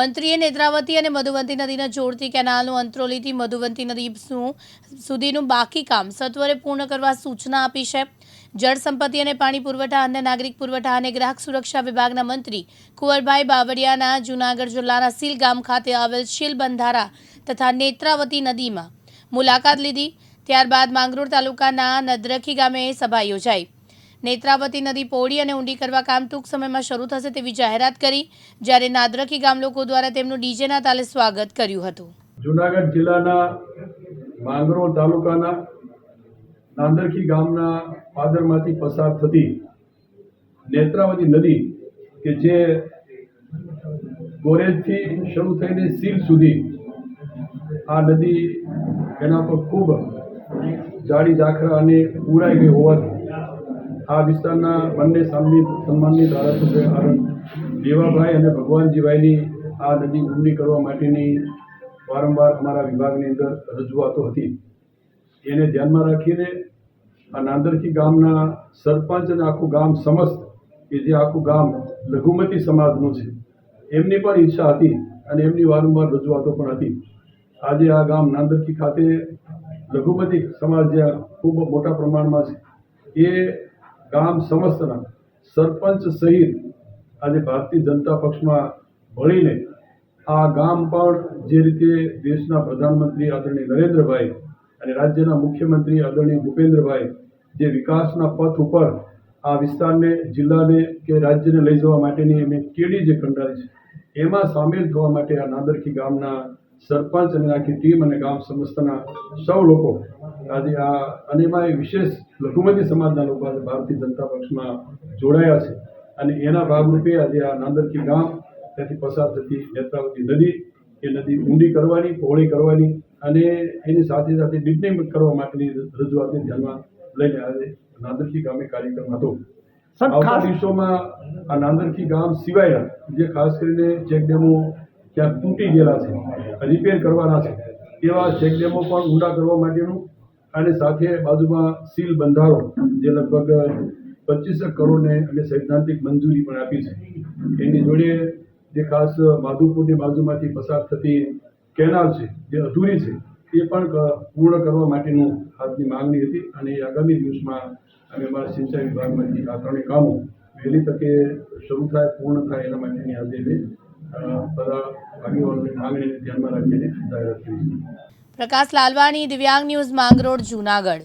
મંત્રીએ નેત્રાવતી અને મધુવંતી નદીને જોડતી કેનાલનું અંત્રોલીથી મધુવંતી નદી સુધીનું બાકી કામ સત્વરે પૂર્ણ કરવા સૂચના આપી છે. જળ સંપત્તિ અને પાણી પુરવઠા, અન્ય નાગરિક પુરવઠા અને ગ્રાહક સુરક્ષા વિભાગના મંત્રી કુંવરભાઈ બાવળિયાના જૂનાગઢ જિલ્લાના સીલ ગામ ખાતે આવેલ શીલ બંધારા તથા નેત્રાવતી નદીમાં મુલાકાત લીધી. ત્યારબાદ માંગરોળ તાલુકાના નદરખી ગામે સભા યોજાઈ. નેત્રાવતી નદી પહોળી અને ઊંડી કરવા કામ ટૂંક સમયમાં શરૂ થશે તેવી જાહેરાત કરી, જ્યારે નાદરખી ગામ લોકો દ્વારા તેમનું ડીજેના તાલે સ્વાગત કર્યું હતું. જુનાગઢ જિલ્લાના માંગરોળ તાલુકાના નાંદરખી ગામના પાદરમાંથી પસાર થતી નેત્રાવતી નદી કે જે ગોરેજથી શરૂ થઈને સીલ સુધી આ નદી એના પર ખૂબ જાડી ઝાખરા અને પૂરાઈ ગઈ હોવાથી આ વિસ્તારના બંને સામની સન્માનની ધારાસભ્ય આનંદ દેવાભાઈ અને ભગવાનજીભાઈની આ નદી ઊંડી કરવા માટેની વારંવાર અમારા વિભાગની અંદર રજૂઆતો હતી. એને ધ્યાનમાં રાખીને આ નાંદરખી ગામના સરપંચ અને આખું ગામ સમસ્ત, કે જે આખું ગામ લઘુમતી સમાજનું છે, એમની પણ ઈચ્છા હતી અને એમની વારંવાર રજૂઆતો પણ હતી. આજે આ ગામ નાંદરખી ખાતે લઘુમતી સમાજ જ્યાં ખૂબ મોટા પ્રમાણમાં છે, એ ગામ સમસ્તના સરપંચ સહિત આજે ભારતીય જનતા પક્ષમાં ભળીને આ ગામ પણ જે રીતે દેશના પ્રધાનમંત્રી આદરણીય નરેન્દ્રભાઈ અને રાજ્યના મુખ્યમંત્રી આદરણીય ભૂપેન્દ્રભાઈ જે વિકાસના પથ ઉપર આ વિસ્તારને, જિલ્લાને કે રાજ્યને લઈ જવા માટેની એમની કેડી જે કંડારી છે, એમાં સામેલ થવા માટે આ નાદરખી ગામના સરપંચ અને આખી ટીમ અને ગામ સમસ્તના સૌ લોકો આજે આ અને એમાં વિશેષ લઘુમતી સમાજના લોકો આજે ભારતીય જનતા પક્ષમાં જોડાયા છે. અને એના ભાગરૂપે આજે આ નાંદરકી ગામ ત્યાંથી પસાર થતી નેત્રાવતી નદી એ નદી ઊંડી કરવાની પહોળી કરવાની અને એની સાથે સાથે ડિપનિંગ કરવા માટેની રજૂઆતને ધ્યાનમાં લઈને આજે નાંદરકી ગામે કાર્યક્રમ હતો. આવતા દિવસોમાં આ નાંદરકી ગામ સિવાય જે ખાસ કરીને ચેકડેમો ક્યાંક તૂટી ગયેલા છે રિપેર કરવાના છે. એવા ચેકડેમો પણ ઊંડા કરવા માટેનું અને સાથે બાજુમાં સીલ બંધારો, જે લગભગ પચીસ કરોડને અને સૈદ્ધાંતિક મંજૂરી પણ આપી છે. એની જોડે જે ખાસ માધુપુરની બાજુમાંથી પસાર થતી કેનાલ છે, જે અધૂરી છે, એ પણ પૂર્ણ કરવા માટેનું આજની માંગણી હતી અને આગામી દિવસમાં અમે અમારા સિંચાઈ વિભાગમાંથી આ ત્રણેય કામો વહેલી તકે શરૂ થાય, પૂર્ણ થાય એના માટેની આજે બધા આગેવાનોની માંગણીને ધ્યાનમાં રાખીને પ્રકાશ લાલવાણી દિવ્યાંગ ન્યૂઝ માંગરોળ જૂનાગઢ.